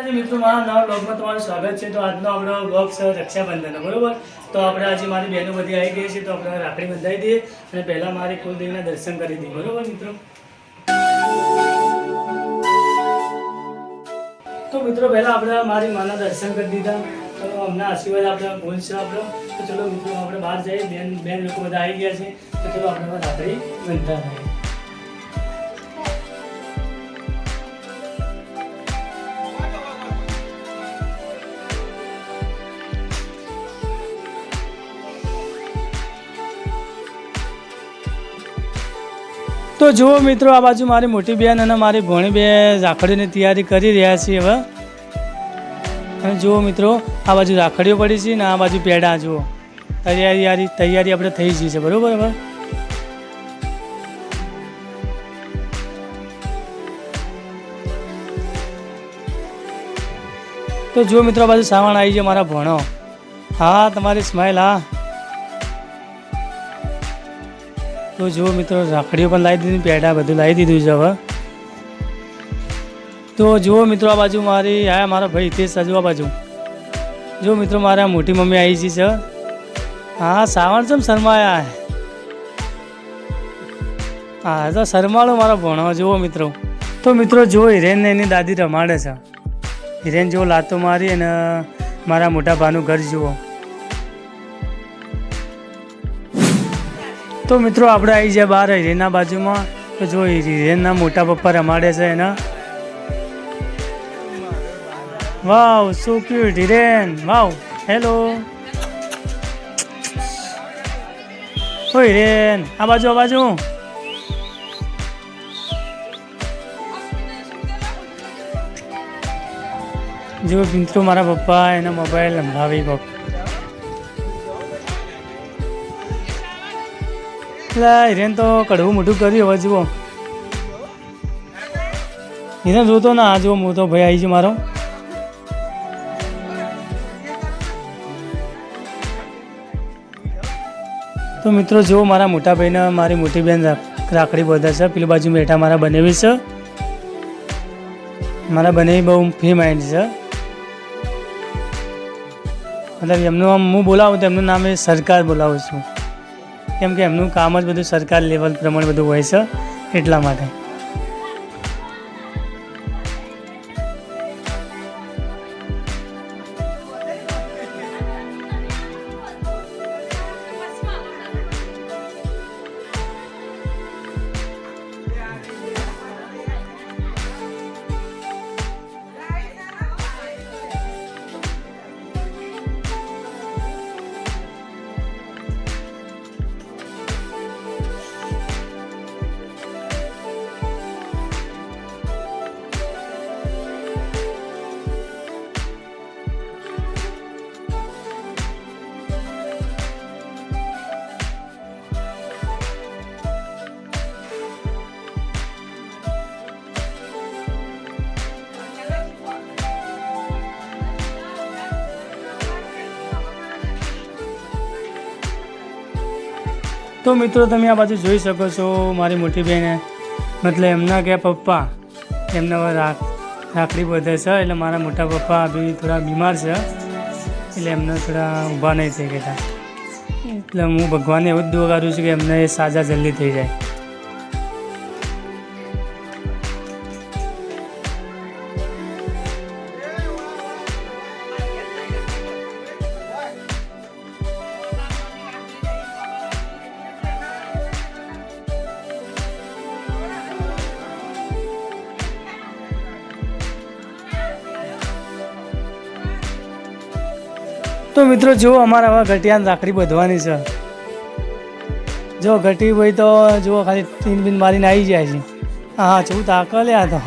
આજે મિત્રો, મારા નવા બ્લોગમાં તમારું સ્વાગત છે. તો આજનો આપણો બ્લોગ છે રક્ષાબંધનનો, બરોબર? તો આપણે આજે મારી બહેનો બધી આવી ગઈ છે, તો આપણે રાખડી બંધાવી દઈએ અને પહેલાં મારે કુલદેવીના દર્શન કરી દઈએ. બરોબર મિત્રો? તો મિત્રો, પહેલાં આપણે મારી માના દર્શન કરી દીધા. તો અમને આશીર્વાદ આપણે ભૂલ છે આપણો. તો ચલો મિત્રો, આપણે બહાર જઈએ. બેન બેન લોકો બધા આવી ગયા છે. તો ચલો આપણે રાખડી બંધતા તો જુઓ મિત્રો, આ બાજુ મારી મોટી બેન અને મારી ભોણી બે રાખડીની તૈયારી કરી રહ્યા છીએ હવે. અને જુઓ મિત્રો, આ બાજુ રાખડીઓ પડી છે ને આ બાજુ પેડા, જુઓ. તૈયારી તૈયારી આપણે થઈ ગઈ છે, બરાબર હવે? તો જુઓ મિત્રો, આ બાજુ સામાન આવી છે મારા ભણો. હા, તમારી સ્માઇલ હા. તો જુઓ મિત્રો, રાખડીઓ પણ લાવી દીધી, પેડા બધું લાવી દીધું છે હવે. તો જુઓ મિત્રો, આ બાજુ મારી, આ મારો ભાઈ હિતેશ સાજુ આ બાજુ. જો મિત્રો, મારા મોટી મમ્મી આવી છે. હા, સાવણ છે શરમાયા હા? તો શરમાળો મારો ભણો, જુઓ મિત્રો. તો મિત્રો, જુઓ, હિરેનને એની દાદી રમાડે છે. હિરેન જુઓ લાતો મારી અને મારા મોટા ભાનું ઘર જુઓ. તો મિત્રો આપણે આવી જાય બહાર હિરેનના બાજુમાં. તો જો હિરેનના મોટા પપ્પા રમાડે છે એના. Wow so cute Hiren. Wow hello ઓ હિરેન, આ બાજુ આ બાજુ. જો મિત્રો મારા પપ્પા એના મોબાઈલ સંભળાવી પપ્પા એટલે હિરેન તો કડવું મોટું કર્યું હવે જુઓ. હિરેન જોતો ના આ હું તો ભાઈ આવી છે મારો. તો મિત્રો જુઓ, મારા મોટા ભાઈને મારી મોટી બેન રાખ- રાખડી બધા છે. પેલી બાજુ બેઠા મારા બનેવી છે. મારા બનેવી બહુ ફ્રી માઇન્ડ છે. મતલબ એમનું આમ હું બોલાવું તો એમનું નામ સરકાર બોલાવું છું. કેમ કે એમનું કામ જ બધું સરકાર લેવલ પ્રમાણે બધું હોય છે એટલા માટે. તો મિત્રો તમે આ બાજુ જોઈ શકો છો મારી મોટી બહેને મતલબ એમના કે પપ્પા, એમના રાખ, રાખડી બધે છે, એટલે મારા મોટા પપ્પા બી થોડા બીમાર છે. એટલે એમને થોડા ઊભા નહીં થઈ ગયા. એટલે હું ભગવાનને એવું જ દુઆ કરું છું કે એમને એ સાજા જલ્દી થઈ જાય. મિત્રો, જુઓ અમારે હવે ઘટિયાને રાખડી બધવાની છે. જો ઘટી હોય તો જુઓ ખાલી તીન બીન મારીને આવી જાય છે. હા છું તાકલે આ તો.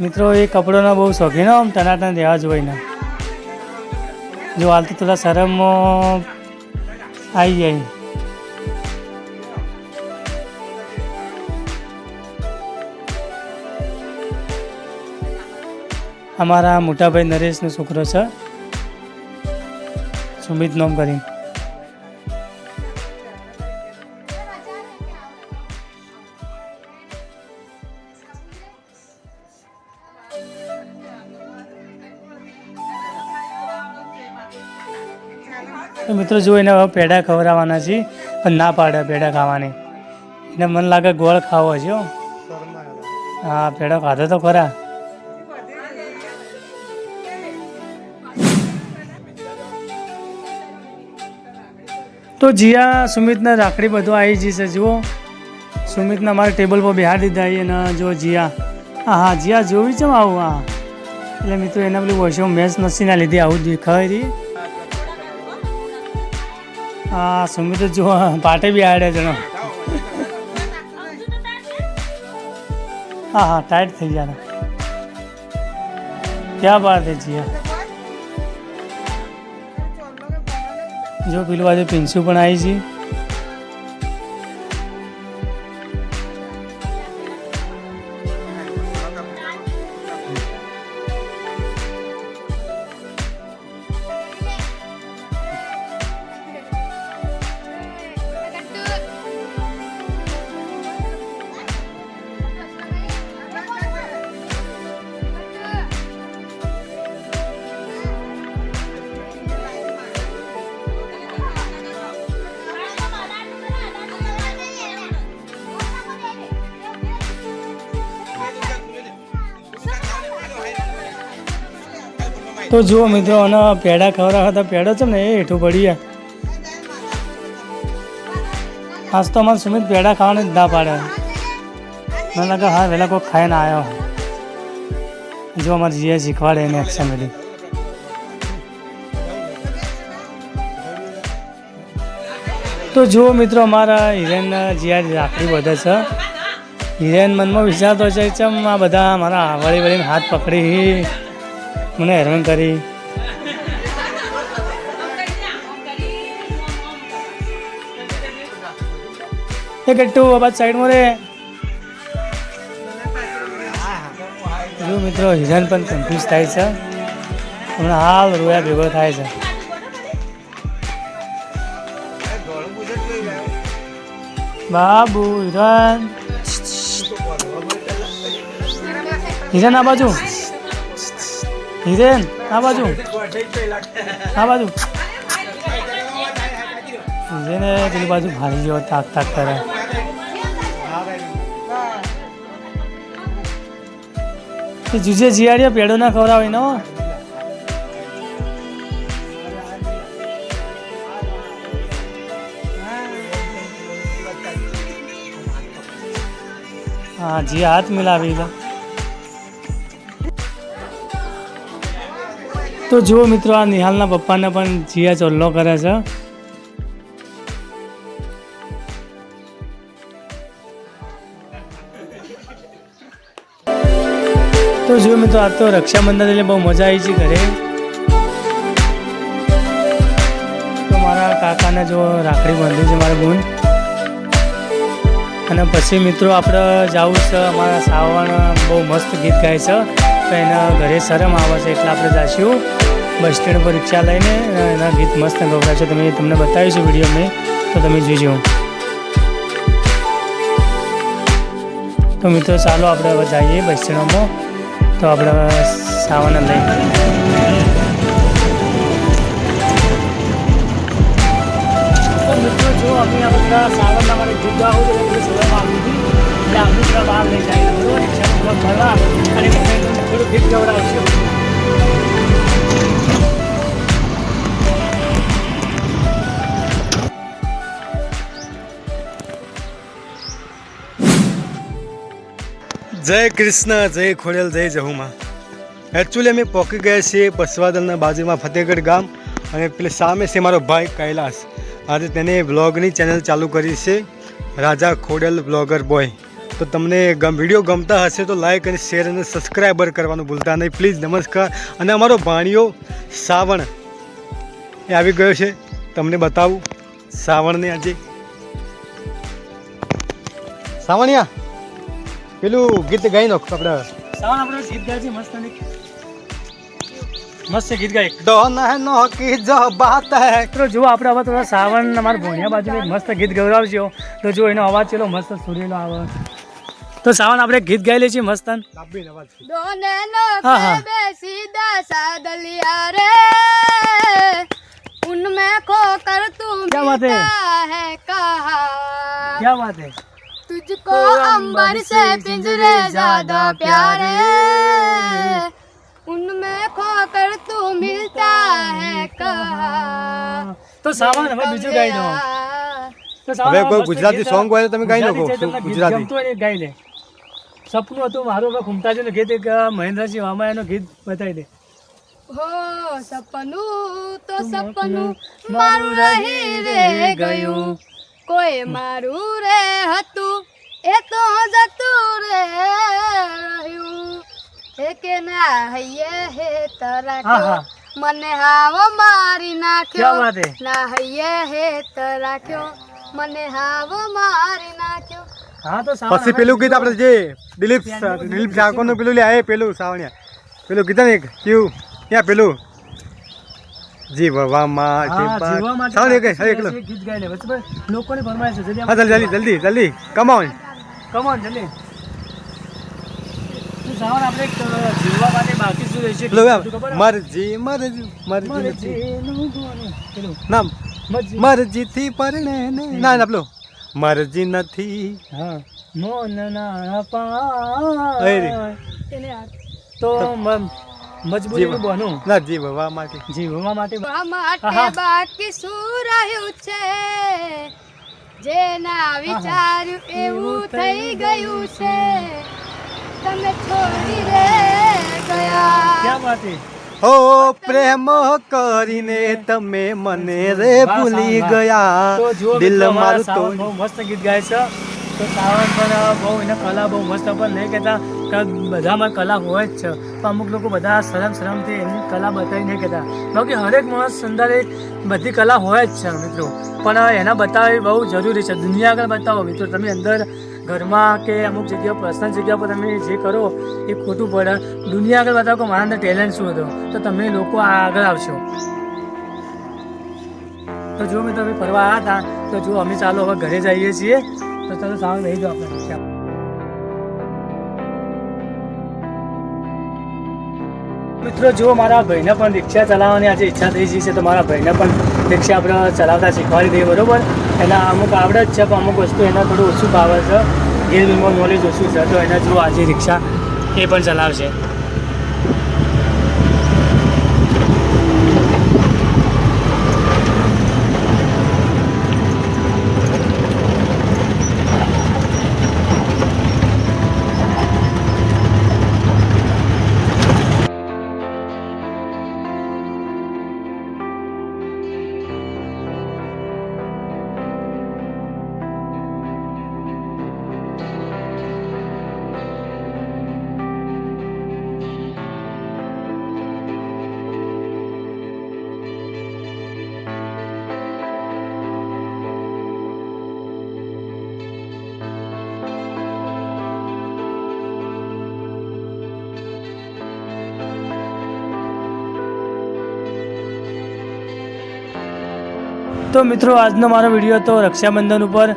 મિત્રો, એ કપડોના બહુ શોખીન આમ ટનાટન રહેવા જોઈને જો હાલ તો થોડા શરમમાં આવી જાય. અમારા મોટાભાઈ નરેશનો છોકરો છે. સુમિત નોમ કરીને. તો મિત્રો જો એને પેઢા ખવડાવવાના છે પણ ના પાડે પેડા ખાવાની. એને મને લાગે ગોળ ખાવો છે હા. પેઢા ખાધો તો ખરા. તો જીયા, સુમિતને રાખડી બધું આવી જશે જુઓ, સુમિતને અમારે ટેબલ પર બિહાર દીધા અને જો જીયા. હા હા જીયા જોવી છે આવું? હા. એટલે મિત્રો, એના પેલું વર્ષો મેચ નસીના લીધે, આવું દેખાય રહી હા, સુમિત જો પાટે બી આડે જણો. હા હા ટાઈટ થઈ ગયા ક્યાં બાત હે જીયા? જો પેલું આજે પિન્સુ પણ આવી છે. તો જુઓ મિત્રો, અને પેડા ખવડાવ્યા હતા, પેડો છે ને, એ હેઠું પડી ગયા. આજ તો અમારે સુમિત પેડા ખાવાને જ ના પાડે. મને લાગે હા, વહેલા કોઈ ખાઈને આવ્યો જો અમારે જીએ શીખવાડે એને એક્શન બધી તો જુઓ મિત્રો, અમારા હિરેન જીયા રાખડી વધે છે. હિરેન મનમાં વિચારતો છે, ચમ આ બધા મારા વળી વળીને હાથ પકડી. મને હેરાન કરી. એ ગટ્ટુ બાદ સાઈડમાં રે જો મિત્રો, હિરાન પણ કન્ફ્યુઝ થાય છે. હમણાં હાલ રોયા ભેગો થાય છે. બાબુ, હિરાન. હિરાન, આ બાજુ. હિરેન, આ બાજુ. આ બાજુ. હિરેને પેલી બાજુ ભારી ગયો તાક તાક કરે. જુજે જીયાડીઓ પેડો ના ખવડાવે ને હા, જી હાથ મિલાવી લો. તો જુઓ મિત્રો, આ નિહાલના પપ્પાને પણ જીયા ચોલ્લો કરે છે. તો જુઓ મિત્રો, આ તો રક્ષાબંધન એટલે બહુ મજા આવી છે ઘરે. તો મારા કાકાને જો રાખડી બાંધી છે મારા ગુણ અને પછી મિત્રો, આપણે જવું છે, અમારા સાવણ બહુ મસ્ત ગીત ગાય છે. તો એના ઘરે શરમ આવે છે એટલે આપણે જઈશું બસ સ્ટેન્ડ પર રિક્ષા લઈને એના ગીત મસ્ત ગવડાવે છે. તમે તમને બતાવીશું વીડિયો મેં, તો તમે જોજો. તો મિત્રો, ચાલો આપણે હવે જઈએ બસ સ્ટેન્ડમાં. તો આપણે સાવન લઈ. મિત્રો, જો અમે આ બધા સાવનના મારે જુદા હોય, તો શરમ આવી હતી. એટલે થોડા બહાર લઈ જાય બરોબર? રિક્ષામાં ભરવા અને થોડું ગીત જય કૃષ્ણ, જય ખોડેલ જય જહુમાં. એકચ્યુઅલી અમે પહોંચી ગયા છીએ પસવાદલના બાજુમાં ફતેહગઢ ગામ અને પેલે સામે છે મારો ભાઈ કૈલાસ. આજે તેને બ્લોગની ચેનલ ચાલુ કરી છે, રાજા ખોડેલ બ્લોગર બોય. તો તમને ગમ, વીડિયો ગમતા હશે તો લાઇક અને શેર અને સબસ્ક્રાઈબર કરવાનું ભૂલતા નહીં. પ્લીઝ નમસ્કાર. અને અમારો ભાણિયો શ્રાવણ એ આવી ગયો છે. તમને બતાવું શ્રાવણને આજે. શ્રાવણિયા પેલું ગીત ગાઈ નાખ આપણે સાવન આપણે ગીત ગાય છે મસ્ત અને મસ્ત ગીત ગાય દોન નો કી જો બાત હે મિત્રો જો આપણે હવે થોડા સાવન અમારા ભોણિયા બાજુ એક મસ્ત ગીત ગવડાવજો તો જો એનો અવાજ ચેલો મસ્ત સુરીલો આવે તો સાવન આપણે ગીત ગાઈ લઈએ છીએ મસ્ત લાંબી અવાજ છે. दोने नो हाँ, हाँ। पे सीधा सादलिया रे उनमें खो कर तू क्या बात है? मिलता है कहा क्या बात है तुझको अंबर से पिंजरे ज्यादा प्यारे उनमें खोकर तू मिलता है कहा તો સાવન હવે બીજું ગાઈ દો તો સાવન હવે કોઈ મસ્ત ગુજરાતી ગીત સોંગ હોય તો તમે ગાઈ ગુજરાતી નાખો. છે, તમને ગીત ગુજરાતી. ગમતું હોય ને એ ગાઈ લે સપનું હતું મારું હવે ઘૂમતાજીનું ગીત એક મહેન્દ્રસિંહ વામાયાનું ગીત બતાવી દે હો સપનું તો સપનું મારું રહી રે ગયું કોઈ મારું રે હતું એ તો જતું રે રહ્યું. એ કે ના હૈયે હે તરાખ્યો. મને હાવ મારી નાખ્યો. ના હૈયે હે તરાખ્યો મને હાવ મારી નાખ્યો. હા તો પછી પેલું ગીત આપણે જે દિલીપ દિલીપ ઠાકોરનું પેલું લે એ પેલું સાવણિયા. પેલું ગીત ને એક કયું? ત્યાં પેલું? જીવવામાં હા, જીવવા માટે સાવણિયા કઈ એકલો ગીત ગાઈ લે બરાબર? લોકોની ફરમાઈશ છે જલ્દી જલ્દી જલ્દી. જલ્દી કમાન જલ્દી? મરજી મરજી મરજી નામ. મરજી. મરજીથી પરણે ના ના. પેલું. મરજી નથી. હા. મોન ના. પાય એને તો મ- મજબૂરીનું બનું. ના જીવવા માટે. જીવવા માટે. માટે બાકી શું રહ્યું છે? જેના વિચાર્યું એવું થઈ ગયું છે. તમે છોડી રે ગયા. ક્યાં વાત છે? હો પ્રેમ કરીને તમે મને રે ભૂલી ગયા. દિલ મારું તો બહુ મસ્ત ગીત ગાય છે. તો સાવન પણ બહુ એને કલા બહુ મસ્ત પણ નહીં કહેતા બધામાં કલા હોય જ છે. પણ અમુક લોકો બધા શરમ શરમથી એમની કલા બતાવી નહીં કહેતા. બાકી હરેક માણસ અંદર બધી કલા હોય જ છે મિત્રો. પણ એના બતાવવી બહુ જરૂરી છે. દુનિયા આગળ બતાવો મિત્રો. તમે અંદર ઘરમાં કે અમુક જગ્યા પર્સનલ જગ્યા પર તમે જે કરો એ ખોટું પડે. દુનિયા આગળ બતાવો કે મારા અંદર ટેલેન્ટ શું હતો. તો તમે લોકો આગળ આવશો. તો જો મેં તમે ફરવા આવ્યા હતા. તો જો અમે ચાલો હવે ઘરે જઈએ છીએ. તો ચાલો સાંભળ રહી જાઓ આપણે. મિત્રો જો મારા ભાઈને પણ રિક્ષા ચલાવવાની આજે ઈચ્છા થઈ ગઈ છે તો મારા ભાઈને પણ રિક્ષા આપણે ચલાવતા શીખવાડી દઈએ, બરોબર? એના અમુક આવડે જ છે, પણ અમુક વસ્તુ એના થોડું ઓછું ભાવે છે. ગેર વિલમાં નોલેજ ઓછું છે, તો એના જો આજે રિક્ષા એ પણ ચલાવશે. તો મિત્રો, આજનો મારો વીડિયો તો રક્ષાબંધન ઉપર.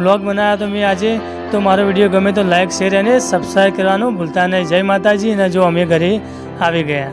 વ્લોગ બનાવ્યો તો મેં આજે. તો મારો વીડિયો ગમે તો લાઇક શેર અને સબસ્ક્રાઈબ કરવાનું ભૂલતા નહીં. જય માતાજી અને જો અમે ઘરે આવી ગયા.